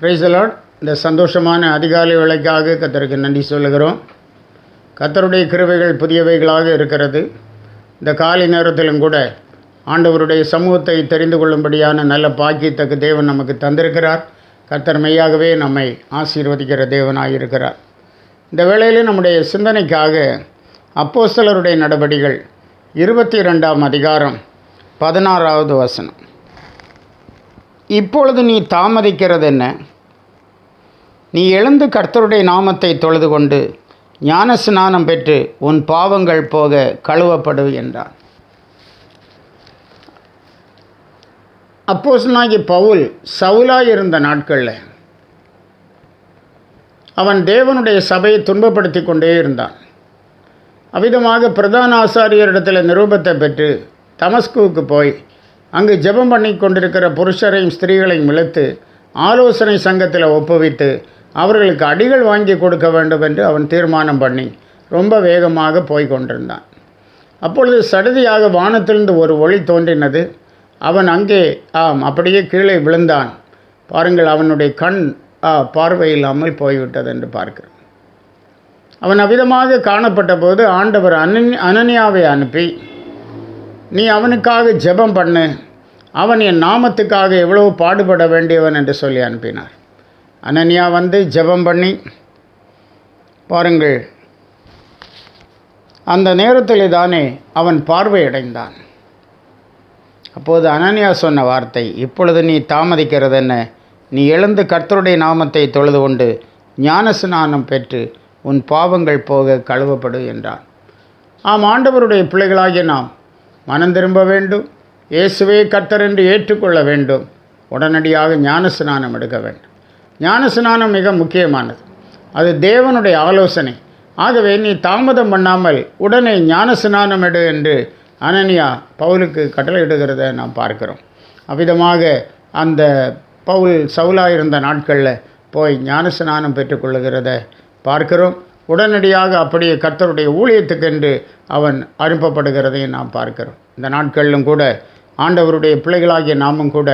பிரைசலாட் இந்த சந்தோஷமான அதிகாலை வேலைக்காக கத்தருக்கு நன்றி சொல்லுகிறோம். கத்தருடைய கிருவைகள் புதியவைகளாக இருக்கிறது. இந்த காலை நேரத்திலும் கூட ஆண்டவருடைய சமூகத்தை தெரிந்து கொள்ளும்படியான நல்ல பாக்கியத்தக்கு தேவன் நமக்கு தந்திருக்கிறார். கத்தர் மெய்யாகவே நம்மை ஆசீர்வதிக்கிற தேவனாக இருக்கிறார். இந்த வேளையில் நம்முடைய சிந்தனைக்காக அப்போஸ்தலருடைய நடபடிகள் இருபத்தி ரெண்டாம் அதிகாரம் பதினாறாவது வசனம். இப்பொழுது நீ தாமதிக்கிறது என்ன நீ எழுந்து கர்த்தருடைய நாமத்தை தொழுது கொண்டு ஞான ஸ்நானம் பெற்று உன் பாவங்கள் போக கழுவப்படு என்றான் அப்போசனாகி பவுல் சவுலாய் இருந்த நாட்களில் அவன் தேவனுடைய சபையை துன்பப்படுத்தி கொண்டே இருந்தான். அவ்விதமாக பிரதான ஆசாரியரிடத்தில் நிரூபத்தை பெற்று தமஸ்குவுக்கு போய் அங்கு ஜெபம் பண்ணி கொண்டிருக்கிற புருஷரையும் ஸ்திரீகளையும் இழுத்து ஆலோசனை சங்கத்தில் ஒப்புவித்து அவர்களுக்கு அடிகள் வாங்கி கொடுக்க வேண்டும் என்று அவன் தீர்மானம் பண்ணி ரொம்ப வேகமாக போய் கொண்டிருந்தான். அப்பொழுது சடுதியாக வானத்திலிருந்து ஒரு ஒளி தோன்றினது. அவன் அங்கே ஆம் அப்படியே கீழே விழுந்தான். பாருங்கள் அவனுடைய கண் ஆ, பார்வை இல்லாமல் போய்விட்டது என்று பார்க்கிறேன் அவன் அவ்விதமாக காணப்பட்ட போது ஆண்டவர் அனன் அனன்யாவை அனுப்பி நீ அவனுக்காக ஜெபம் பண்ணு. அவன் என் நாமத்துக்காக எவ்வளவு பாடுபட வேண்டியவன் என்று சொல்லி அனுப்பினார். அனன்யா வந்து ஜெபம் பண்ணி பாருங்கள் அந்த நேரத்தில் தானே அவன் பார்வையடைந்தான். அப்போது அனன்யா சொன்ன வார்த்தை இப்பொழுது நீ தாமதிக்கிறது என்ன நீ எழுந்து கர்த்தருடைய நாமத்தை தொழுது கொண்டு ஞான ஸ்நானம் பெற்று உன் பாவங்கள் போக கழுவப்படு என்றான். ஆம் ஆண்டவருடைய பிள்ளைகளாகிய நாம் மனம் திரும்ப வேண்டும் இயேசுவே கர்த்தர் என்று ஏற்றுக்கொள்ள வேண்டும் உடனடியாக ஞான ஸ்நானம் எடுக்க வேண்டும். ஞான ஸ்நானம் மிக முக்கியமானது. அது தேவனுடைய ஆலோசனை. ஆகவே நீ தாமதம் பண்ணாமல் உடனே ஞான ஸ்நானம் எடு என்று அனனியா பவுலுக்கு கட்டளையிடுகிறத நாம் பார்க்கிறோம். அவ்விதமாக அந்த பவுல் சவுலாக இருந்த நாட்களில் போய் ஞான ஸ்நானம் பெற்றுக்கொள்ளுகிறத பார்க்கிறோம். உடனடியாக அப்படியே கர்த்தருடைய ஊழியத்துக்கென்று அவன் அனுப்பப்படுகிறதையும் நாம் பார்க்கிறோம். இந்த நாட்களிலும் கூட ஆண்டவருடைய பிள்ளைகளாகிய நாமும் கூட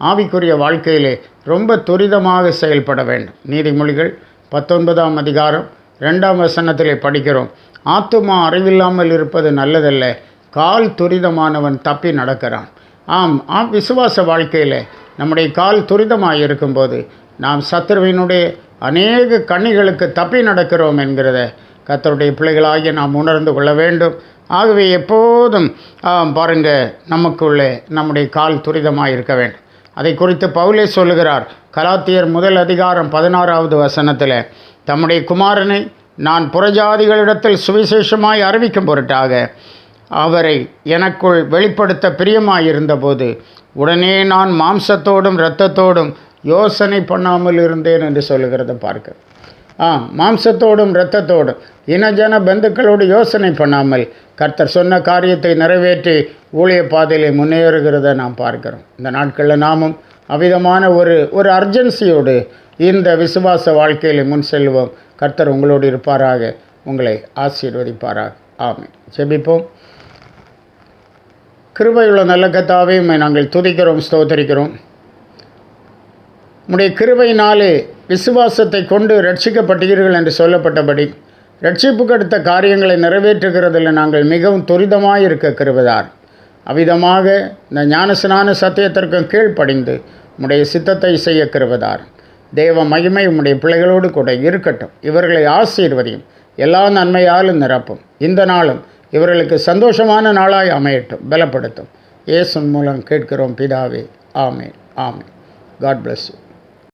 ஆவிக்குரிய வாழ்க்கையிலே ரொம்ப துரிதமாக செயல்பட வேண்டும். நீதிமொழிகள் பத்தொன்பதாம் அதிகாரம் ரெண்டாம் வசனத்திலே படிக்கிறோம் ஆத்துமா அறிவில்லாமல் இருப்பது நல்லதல்ல கால் துரிதமானவன் தப்பி நடக்கிறான். ஆம் ஆம் விசுவாச வாழ்க்கையில் நம்முடைய கால் துரிதமாக இருக்கும்போது நாம் சத்ருவினுடைய அநேக கண்ணிகளுக்கு தப்பி நடக்கிறோம் என்கிறத கத்தருடைய பிள்ளைகளாகிய நாம் உணர்ந்து கொள்ள வேண்டும். ஆகவே எப்போதும் பாருங்கள் நமக்குள்ளே நம்முடைய கால் துரிதமாக இருக்க வேண்டும். அதை குறித்து பவுலே சொல்லுகிறார். கலாத்தியர் முதல் அதிகாரம் பதினாறாவது வசனத்தில் தம்முடைய குமாரனை நான் புறஜாதிகளிடத்தில் சுவிசேஷமாய் அறிவிக்கும் பொருட்டாக அவரை எனக்குள் வெளிப்படுத்த பிரியமாயிருந்தபோது உடனே நான் மாம்சத்தோடும் இரத்தத்தோடும் யோசனை பண்ணாமல் இருந்தேன் என்று சொல்லுகிறத பார்க்க. ஆ மாம்சத்தோடும் இரத்தத்தோடும் இனஜன பந்துக்களோடு யோசனை பண்ணாமல் கர்த்தர் சொன்ன காரியத்தை நிறைவேற்றி ஊழிய பாதையிலே முன்னேறுகிறத நாம் பார்க்கிறோம். இந்த நாட்களில் நாமும் அவ்விதமான ஒரு ஒரு அர்ஜென்சியோடு இந்த விசுவாச வாழ்க்கையில் முன் செல்வோம். கர்த்தர் உங்களோடு இருப்பாராக உங்களை ஆசீர்வதிப்பாராக. ஆமை ஜெபிப்போம். கிருபையுள்ள நல்ல கத்தாவே நாங்கள் துதிக்கிறோம் ஸ்தோத்தரிக்கிறோம். உம்முடைய கிருபையினாலே விசுவாசத்தை கொண்டு ரட்சிக்கப்பட்டீர்கள் என்று சொல்லப்பட்டபடி ரட்சிப்புக்கு அடுத்த காரியங்களை நிறைவேற்றுகிறதில் நாங்கள் மிகவும் துரிதமாக இருக்க கிருபதார். அவ்விதமாக இந்த ஞானஸ்நான சத்தியத்திற்கும் கீழ்ப்படிந்து உம்முடைய சித்தத்தை செய்ய கருவதார் தேவ மகிமை உம்முடைய பிள்ளைகளோடு கூட இருக்கட்டும். இவர்களை ஆசீர்வதியும். எல்லா நன்மையாலும் நிரப்பும். இந்த நாளும் இவர்களுக்கு சந்தோஷமான நாளாய் அமையட்டும். பலப்படுத்தும். இயேசுன் மூலம் கேட்கிறோம் பிதாவே. ஆமே ஆமே காட் பிளஸ் யூ